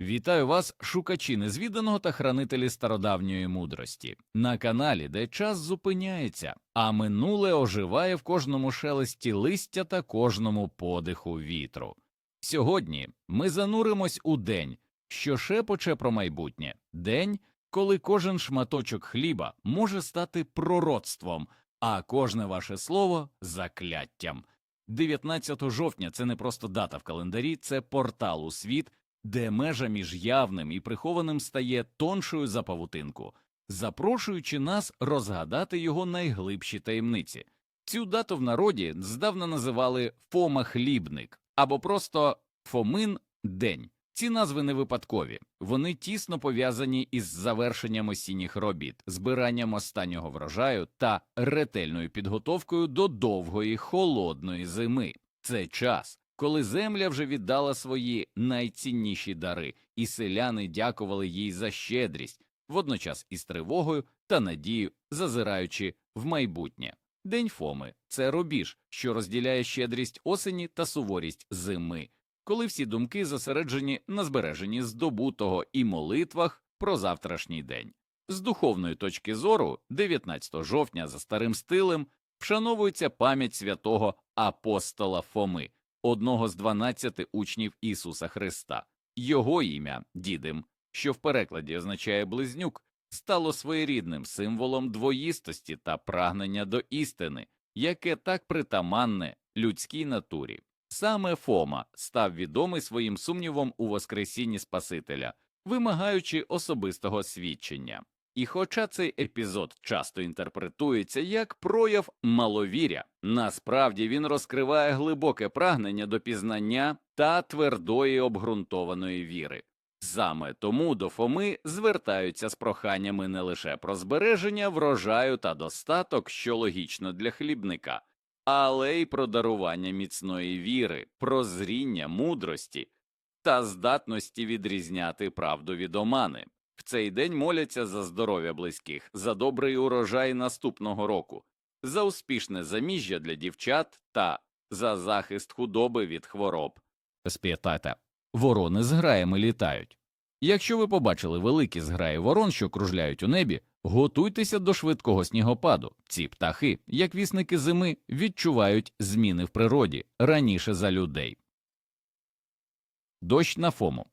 Вітаю вас, шукачі незвіданого та хранителі стародавньої мудрості, на каналі, де час зупиняється, а минуле оживає в кожному шелесті листя та кожному подиху вітру. Сьогодні ми зануримось у день, що шепоче про майбутнє, день, коли кожен шматочок хліба може стати пророцтвом, а кожне ваше слово закляттям. 19 жовтня це не просто дата в календарі, це портал у світ, де межа між явним і прихованим стає тоншою за павутинку, запрошуючи нас розгадати його найглибші таємниці. Цю дату в народі здавна називали Фома Хлібник або просто Фомин День. Ці назви не випадкові, вони тісно пов'язані із завершенням осінніх робіт, збиранням останнього врожаю та ретельною підготовкою до довгої холодної зими. Це час, коли земля вже віддала свої найцінніші дари, і селяни дякували їй за щедрість, водночас із тривогою та надією, зазираючи в майбутнє. День Фоми це рубіж, що розділяє щедрість осені та суворість зими, коли всі думки зосереджені на збереженні здобутого і молитвах про завтрашній день. З духовної точки зору, 19 жовтня за старим стилем вшановується пам'ять святого апостола Фоми, одного з 12 учнів Ісуса Христа. Його ім'я Дідим, що в перекладі означає близнюк, стало своєрідним символом двоїстості та прагнення до істини, яке так притаманне людській натурі. Саме Фома став відомий своїм сумнівом у Воскресінні Спасителя, вимагаючи особистого свідчення. І хоча цей епізод часто інтерпретується як прояв маловіря, насправді він розкриває глибоке прагнення до пізнання та твердої обґрунтованої віри. Саме тому до Фоми звертаються з проханнями не лише про збереження врожаю та достаток, що логічно для хлібника, але й про дарування міцної віри, прозріння, мудрості та здатності відрізняти правду від омани. Цей день моляться за здоров'я близьких, за добрий урожай наступного року, за успішне заміжжя для дівчат та за захист худоби від хвороб. Сп'ятайте, ворони з граями літають. Якщо ви побачили великі зграї ворон, що кружляють у небі, готуйтеся до швидкого снігопаду. Ці птахи, як вісники зими, відчувають зміни в природі раніше за людей. Дощ на фому.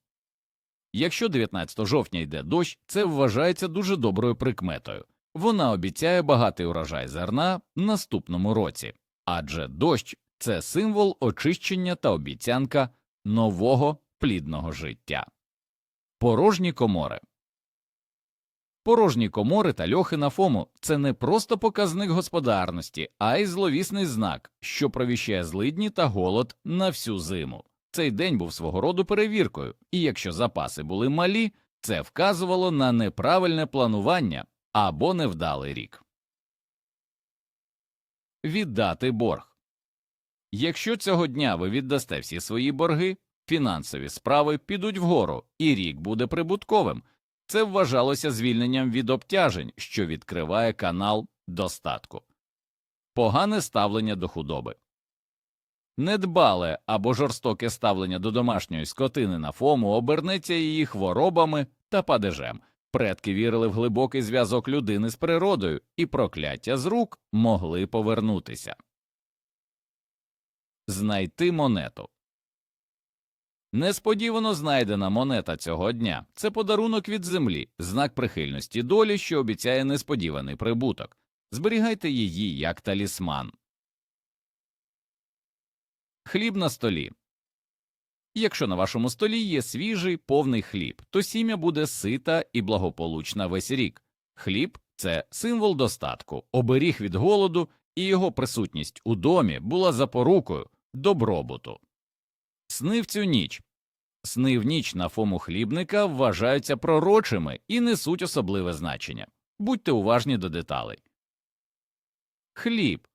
Якщо 19 жовтня йде дощ, це вважається дуже доброю прикметою. Вона обіцяє багатий урожай зерна наступному році, адже дощ це символ очищення та обіцянка нового плідного життя. Порожні комори. Порожні комори та льохи на фому це не просто показник господарності, а й зловісний знак, що провіщає злидні та голод на всю зиму. Цей день був свого роду перевіркою, і якщо запаси були малі, це вказувало на неправильне планування або невдалий рік. Віддати борг. Якщо цього дня ви віддасте всі свої борги, фінансові справи підуть вгору, і рік буде прибутковим. Це вважалося звільненням від обтяжень, що відкриває канал достатку. Погане ставлення до худоби. Недбале або жорстоке ставлення до домашньої скотини на фому обернеться її хворобами та падежем. Предки вірили в глибокий зв'язок людини з природою, і прокляття з рук могли повернутися. Знайти монету. Несподівано знайдена монета цього дня це подарунок від землі, знак прихильності долі, що обіцяє несподіваний прибуток. Зберігайте її як талісман. Хліб на столі. Якщо на вашому столі є свіжий повний хліб, то сім'я буде сита і благополучна весь рік. Хліб це символ достатку, оберіг від голоду, і його присутність у домі була запорукою добробуту. Сни в цю ніч. Сни в ніч на фому хлібника вважаються пророчими і несуть особливе значення. Будьте уважні до деталей. Хліб.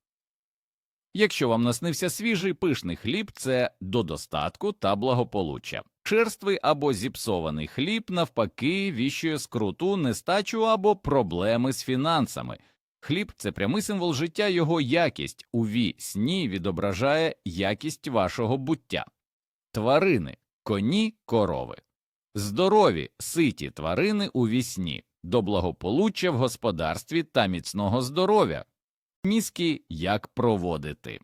Якщо вам наснився свіжий пишний хліб, це до достатку та благополуччя. Черствий або зіпсований хліб, навпаки, віщує скруту, нестачу або проблеми з фінансами. Хліб це прямий символ життя, його якість у ві сні відображає якість вашого буття. Тварини коні, корови. здорові, ситі тварини у вісні, до благополуччя в господарстві та міцного здоров'я. Мізки як проводити.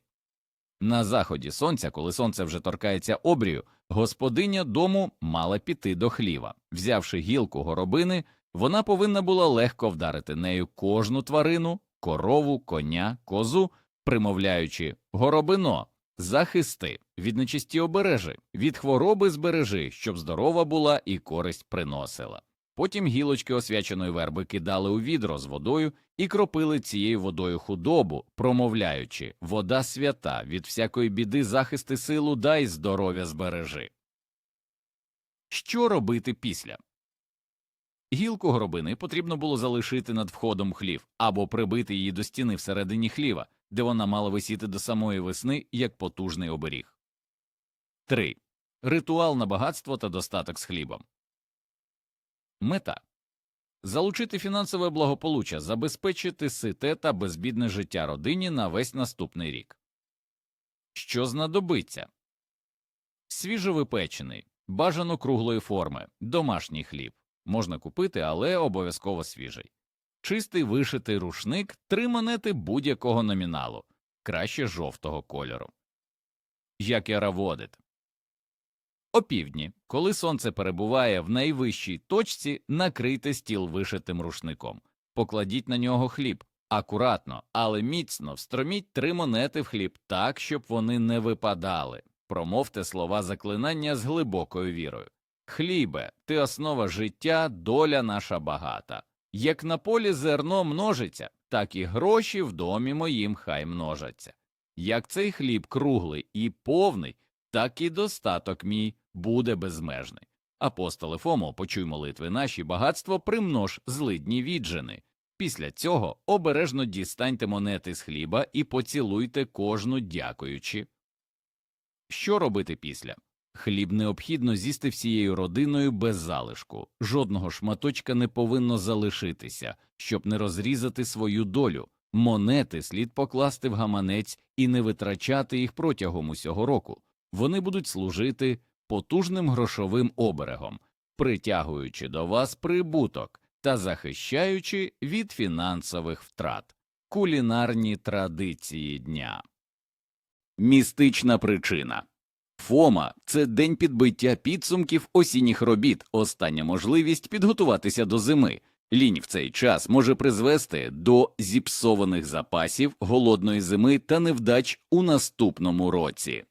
На заході сонця, коли сонце вже торкається обрію, господиня дому мала піти до хліва. Взявши гілку горобини, вона повинна була легко вдарити нею кожну тварину, корову, коня, козу, примовляючи горобино, захисти, від нечисті обережи, від хвороби збережи, щоб здорова була і користь приносила. Потім гілочки освяченої верби кидали у відро з водою і кропили цією водою худобу, промовляючи вода свята, від всякої біди захисти силу дай здоров'я збережи. Що робити після? Гілку горобини потрібно було залишити над входом хлів або прибити її до стіни всередині хліва, де вона мала висіти до самої весни як потужний оберіг. 3. Ритуал на багатство та достаток з хлібом. Мета залучити фінансове благополуччя, забезпечити сите та безбідне життя родині на весь наступний рік. Що знадобиться? Свіжовипечений, бажано круглої форми, домашній хліб. Можна купити, але обов'язково свіжий. Чистий вишитий рушник, три монети будь-якого номіналу, краще жовтого кольору. Як яраводит. Опівдні, коли сонце перебуває в найвищій точці, накрийте стіл вишитим рушником, покладіть на нього хліб, акуратно, але міцно встроміть три монети в хліб так, щоб вони не випадали. Промовте слова заклинання з глибокою вірою. Хлібе, ти основа життя, доля наша багата. Як на полі зерно множиться, так і гроші в домі моїм хай множаться. Як цей хліб круглий і повний, так і достаток мій буде безмежний. Апостоле Фомо, почуй молитви наші, багатство примнож злидні віджини. Після цього обережно дістаньте монети з хліба і поцілуйте кожну дякуючи. Що робити після? Хліб необхідно з'їсти всією родиною без залишку, жодного шматочка не повинно залишитися, щоб не розрізати свою долю. Монети слід покласти в гаманець і не витрачати їх протягом усього року. Вони будуть служити потужним грошовим оберегом, притягуючи до вас прибуток та захищаючи від фінансових втрат. Кулінарні традиції дня. Містична причина Фома це день підбиття підсумків осінніх робіт, остання можливість підготуватися до зими. Лінь в цей час може призвести до зіпсованих запасів голодної зими та невдач у наступному році.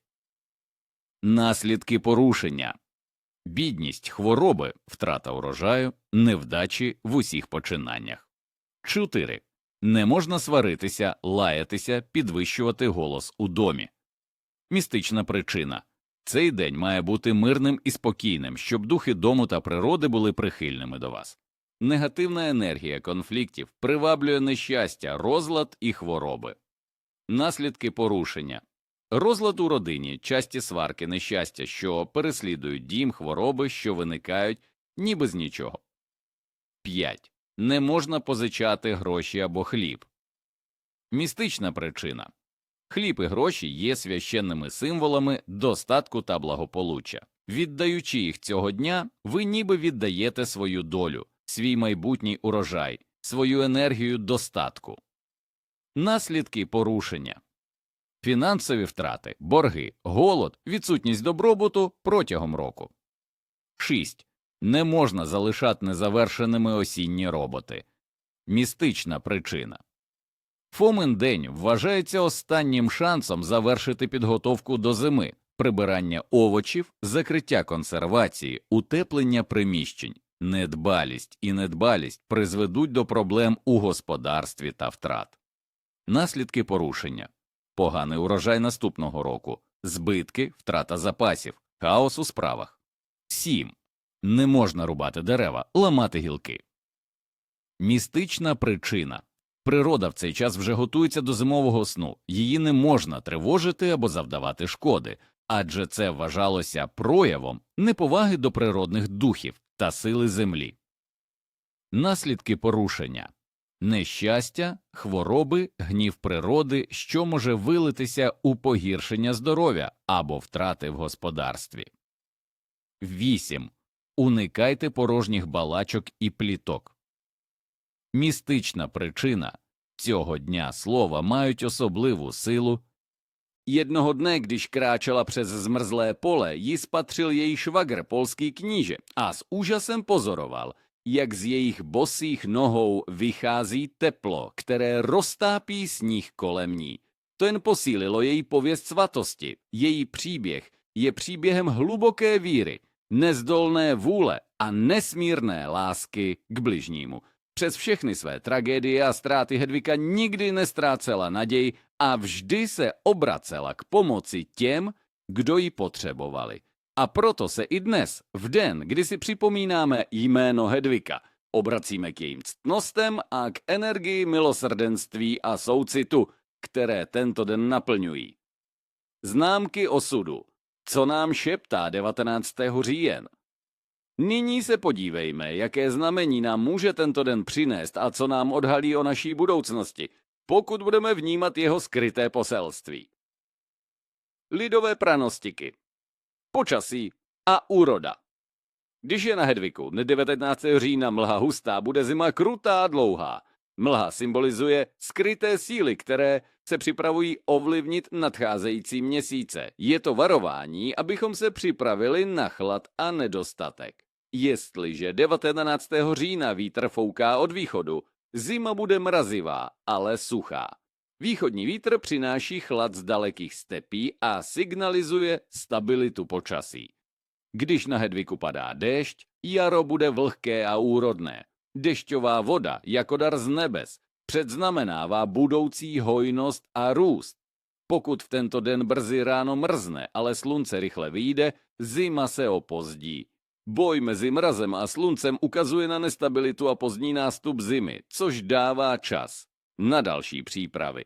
Наслідки порушення бідність, хвороби, втрата урожаю, невдачі в усіх починаннях. 4. Не можна сваритися, лаятися, підвищувати голос у домі. Містична причина цей день має бути мирним і спокійним, щоб духи дому та природи були прихильними до вас. Негативна енергія конфліктів приваблює нещастя, розлад і хвороби. Наслідки порушення розлад у родині, часті сварки, нещастя, що переслідують дім, хвороби, що виникають, ніби з нічого. 5. Не можна позичати гроші або хліб. Містична причина Хліб і гроші є священними символами достатку та благополуччя. Віддаючи їх цього дня, ви ніби віддаєте свою долю, свій майбутній урожай, свою енергію достатку. Наслідки порушення фінансові втрати, борги, голод, відсутність добробуту протягом року. 6. Не можна залишати незавершеними осінні роботи. Містична причина Фомин день вважається останнім шансом завершити підготовку до зими, прибирання овочів, закриття консервації, утеплення приміщень, недбалість і недбалість призведуть до проблем у господарстві та втрат. Наслідки порушення поганий урожай наступного року, збитки, втрата запасів, хаос у справах. 7. Не можна рубати дерева, ламати гілки. Містична причина Природа в цей час вже готується до зимового сну, її не можна тривожити або завдавати шкоди, адже це вважалося проявом неповаги до природних духів та сили землі. Наслідки порушення нещастя, хвороби, гнів природи, що може вилитися у погіршення здоров'я або втрати в господарстві. 8. Уникайте порожніх балачок і пліток. Містична причина цього дня слова мають особливу силу. Jednoho dne, když kráčela přes zmrzlé pole, ji spatřil její švagr, polský kníže, a s úžasem pozoroval, jak z jejich bosých nohou vychází teplo, které roztápí sníh kolem ní. To jen posílilo její pověst svatosti. Její příběh je příběhem hluboké víry, nezdolné vůle a nesmírné lásky k bližnímu. Přes všechny své tragédie a ztráty Hedvika nikdy nestrácela naději a vždy se obracela k pomoci těm, kdo ji potřebovali. A proto se i dnes, v den, kdy si připomínáme jméno Hedvika, obracíme k jejím ctnostem a k energii milosrdenství a soucitu, které tento den naplňují. Známky osudu. Co nám šeptá 19. říjen? Nyní se podívejme, jaké znamení nám může tento den přinést a co nám odhalí o naší budoucnosti, pokud budeme vnímat jeho skryté poselství. Lidové pranostiky. Počasí a úroda. Když je na Hedviku dne 19. října mlha hustá, bude zima krutá a dlouhá. Mlha symbolizuje skryté síly, které se připravují ovlivnit nadcházející měsíce. Je to varování, abychom se připravili na chlad a nedostatek. Jestliže 19. října vítr fouká od východu, zima bude mrazivá, ale suchá. Východní vítr přináší chlad z dalekých stepí a signalizuje stabilitu počasí. Když na Hedviku padá déšť, jaro bude vlhké a úrodné. Dešťová voda, jako dar z nebes, předznamenává budoucí hojnost a růst. Pokud v tento den brzy ráno mrzne, ale slunce rychle vyjde, zima se opozdí. Boj mezi mrazem a sluncem ukazuje na nestabilitu a pozdní nástup zimy, což dává čas na další přípravy.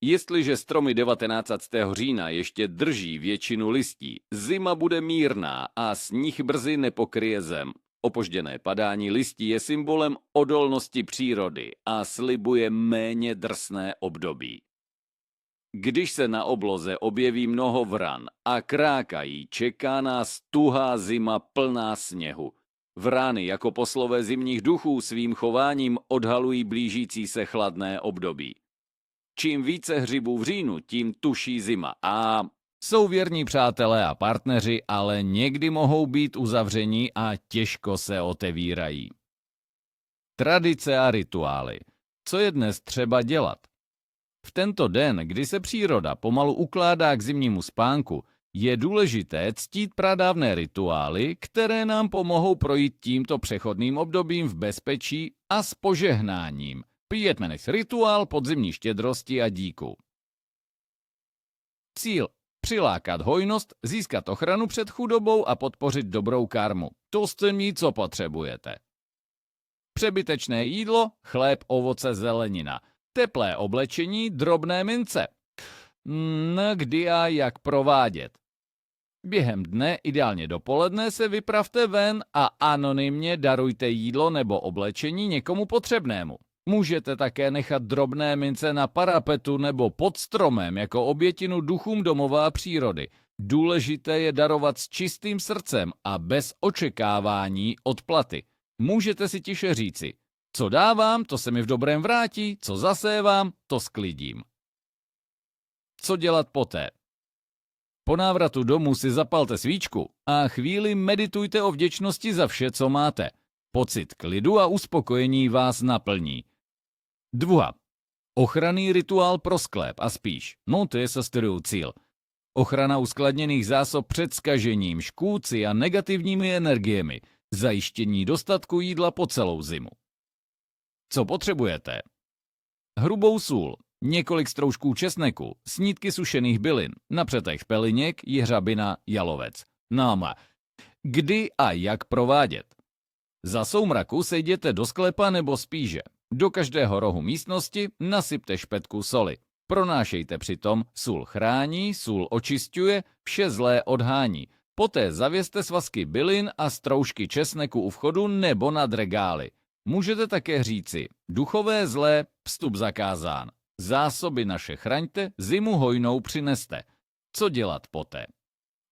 Jestliže stromy 19. října ještě drží většinu listí, zima bude mírná a sníh brzy nepokryje zem. Opožděné padání listí je symbolem odolnosti přírody a slibuje méně drsné období. Když se na obloze objeví mnoho vran a krákají, čeká nás tuhá zima plná sněhu. Vrany jako poslové zimních duchů svým chováním odhalují blížící se chladné období. Čím více hřibů v říjnu, tím tuší zima a Jsou věrní přátelé a partneři, ale někdy mohou být uzavření a těžko se otevírají. Tradice a rituály. Co je dnes třeba dělat? V tento den, kdy se příroda pomalu ukládá k zimnímu spánku, je důležité ctít pradávné rituály, které nám pomohou projít tímto přechodným obdobím v bezpečí a s požehnáním. Pětmenech rituál podzimní štědrosti a díku. Cíl přilákat hojnost, získat ochranu před chudobou a podpořit dobrou karmu. To jste mít, co potřebujete. Přebytečné jídlo, chléb, ovoce, zelenina. Teplé oblečení, drobné mince. No, kdy a jak provádět? Během dne, ideálně dopoledne, se vypravte ven a anonymně darujte jídlo nebo oblečení někomu potřebnému. Můžete také nechat drobné mince na parapetu nebo pod stromem jako obětinu duchům domova a přírody. Důležité je darovat s čistým srdcem a bez očekávání odplaty. Můžete si tiše říci, co dávám, to se mi v dobrém vrátí, co zasévám, to sklidím. Co dělat poté? Po návratu domů si zapalte svíčku a chvíli meditujte o vděčnosti za vše, co máte. Pocit klidu a uspokojení vás naplní. Druhá. Ochranný rituál pro sklep a spíš, no to je sasturují cíl. Ochrana uskladněných zásob před skažením, škůdci a negativními energiemi, zajištění dostatku jídla po celou zimu. Co potřebujete? Hrubou sůl, několik stroužků česneku, snídky sušených bylin, napřetech peliněk, jeřabina, jalovec. Náma. Kdy a jak provádět? Za soumraku sejděte do sklepa nebo spíže. Do každého rohu místnosti nasypte špetku soli. Pronášejte přitom, sůl chrání, sůl očišťuje, vše zlé odhání. Poté zavěste svazky bylin a stroužky česneku u vchodu nebo nad regály. Můžete také říci, duchové zlé, vstup zakázán. Zásoby naše chraňte, zimu hojnou přineste. Co dělat poté?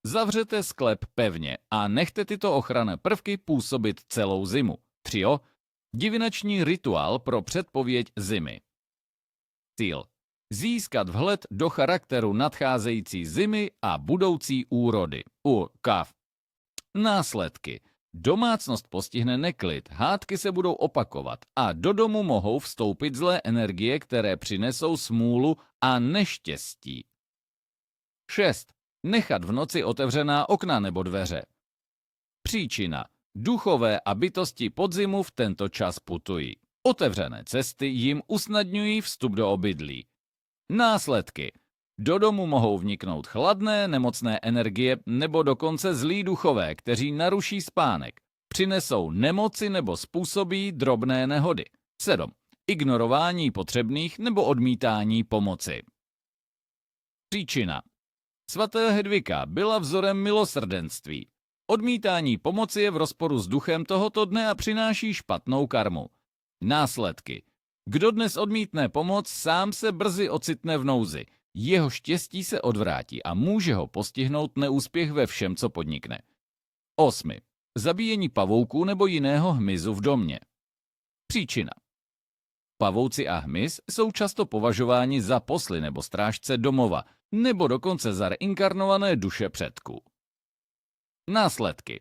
Zavřete sklep pevně a nechte tyto ochranné prvky působit celou zimu. 3. Divinační rituál pro předpověď zimy. Cíl. Získat vhled do charakteru nadcházející zimy a budoucí úrody. U kav. Následky. Domácnost postihne neklid, hádky se budou opakovat a do domu mohou vstoupit zlé energie, které přinesou smůlu a neštěstí. 6. Nechat v noci otevřená okna nebo dveře. Příčina. Duchové a bytosti podzimu v tento čas putují. Otevřené cesty jim usnadňují vstup do obydlí. Následky. Do domu mohou vniknout chladné, nemocné energie nebo dokonce zlí duchové, kteří naruší spánek, přinesou nemoci nebo způsobí drobné nehody. 7. Ignorování potřebných nebo odmítání pomoci. Příčina. Svatá Hedvika byla vzorem milosrdenství. Odmítání pomoci je v rozporu s duchem tohoto dne a přináší špatnou karmu. Následky. Kdo dnes odmítne pomoc, sám se brzy ocitne v nouzi. Jeho štěstí se odvrátí a může ho postihnout neúspěch ve všem, co podnikne. 8. Zabíjení pavouků nebo jiného hmyzu v domě. Příčina. Pavouci a hmyz jsou často považováni za posly nebo strážce domova, nebo dokonce za reinkarnované duše předků. Následky.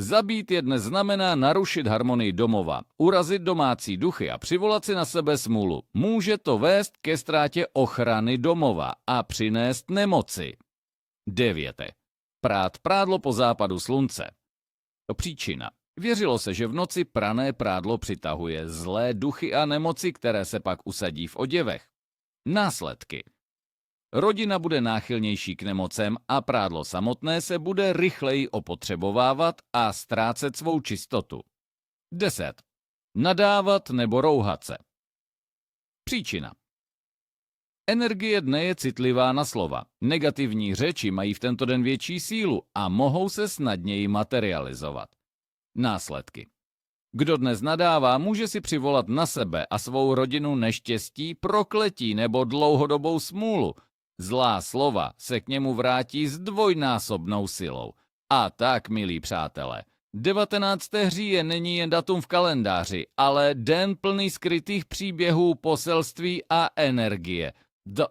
Zabít je dnes znamená narušit harmonii domova, urazit domácí duchy a přivolat si na sebe smůlu. Může to vést ke ztrátě ochrany domova a přinést nemoci. 9. Prát prádlo po západu slunce. Příčina. Věřilo se, že v noci prané prádlo přitahuje zlé duchy a nemoci, které se pak usadí v oděvech. Následky. Rodina bude náchylnější k nemocem a prádlo samotné se bude rychleji opotřebovávat a ztrácet svou čistotu. 10. Nadávat nebo rouhat se. Příčina. Energie dne je citlivá na slova. Negativní řeči mají v tento den větší sílu a mohou se snadněji materializovat. Následky. Kdo dnes nadává, může si přivolat na sebe a svou rodinu neštěstí, prokletí nebo dlouhodobou smůlu, Zlá slova se k němu vrátí s dvojnásobnou silou. A tak, milí přátelé, 19. říje není jen datum v kalendáři, ale den plný skrytých příběhů, poselství a energie. Do